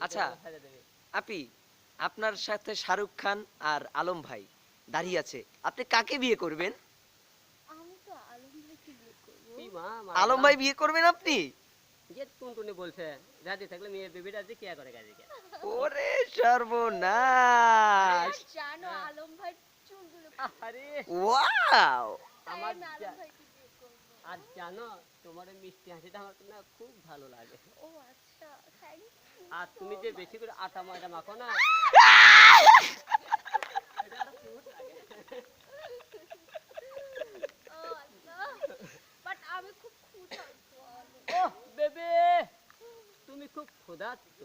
আচ্ছা। আপি আপনার সাথে শাহরুখ খান আর আলম ভাই দাঁড়িয়ে আছে আপনি কাকে বিয়ে করবেন? আলম। ভাই বিয়ে করবেন আপনি? যে বলছে থাকলে মেয়ে বেবিটা যে কে করে ওরে সর্বনাশ। জানো আলম ভাই চুলগুলো আরে। ওয়াও। আমার আর জানো তোমার মিষ্টি হাসিটা আমার না খুব ভালো লাগে। ও আচ্ছা থ্যাংক ইউ আর তুমি যে বেশি করে আটা ময়দা মাখো না তুমি খুব ক্ষুধার্ত।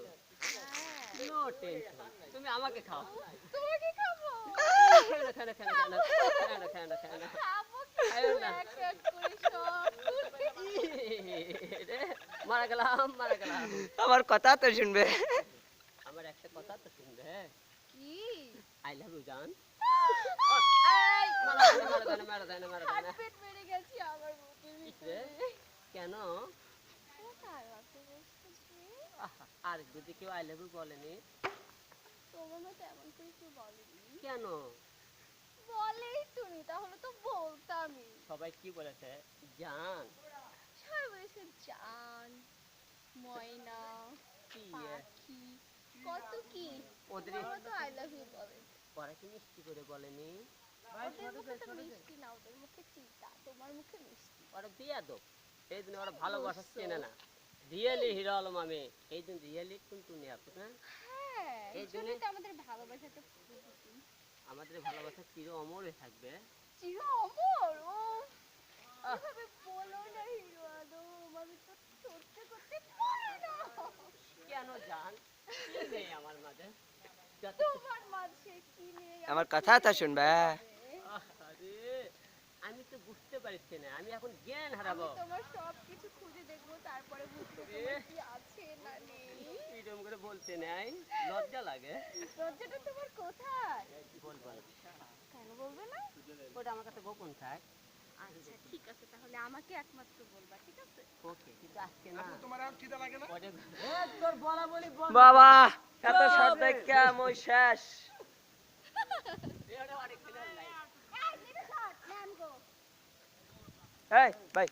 নো টেনশন তুমি আমাকে খাও। তোমাকে খাব খেয়ে না, খেয়ে না, খেয়ে না, খেয়ে না। খাব খাইও কিন্তু না। এক এক করে সব রে, মারা গেলাম মারা গেলাম। আমার কথা তো শুনবে। আমার একটা কথা তো শুনবে হ্যাঁ? কি? আই লাভ ইউ জান কেন? আর যদি কেউ আই লাভ ইউ বলেনি? কেন? বলেই তুমি তাহলে তো বলতামই। সবাই কি বলেছে? জান বলেছে জান ময়না পাখি কত কি? ওদের ওরা তো আই লাভ ইউ বলে। ওরা কি মিষ্টি করে বলেনি ওদের মুখে তো মিষ্টি না ওদের মুখে চিতা তোমার মুখে মিষ্টি। ওরা দিয়া দো এই দিন ওরা ভালোবাসা চেনে না। রিয়েলি হিরো আলম আমি। এই দিন রিয়েলি টুনটুনি আপু না হ্যাঁ? এই জন্যই জন্যে- তো আমাদের ভালোবাসাটা আমাদের ভালোবাসা চির অমরে থাকবে। চির অমর? ও। এভাবে বলো না হিরো আদম আমি তো সত্যি করতে পারি না কেন জান কি নেই আমার মাঝে তোমার মাঝে কি নেই আমার কথা তো শুনবে আমি তো বুঝতে পারছি না আমি এখন জ্ঞান হারাবো তোমার সব কিছু খুঁজে দেখব তারপরে বুঝব তোমার কি আছে না নেই এরকম করে বলতে নাই লজ্জা লাগে দরজাটা তোমার কোথায় বলব না। কেন বলবে না ওটা আমার কাছে গোপন থাক আচ্ছা ঠিক আছে তাহলে আমাকে একমাত্র বলবা ঠিক আছে? ওকে কিন্তু আজকে না। তোমার আর খিদা লাগে না? ওটা তোর বলা বলি বাবা এত শর্ট দেখা মই শেষ? এই ভাই।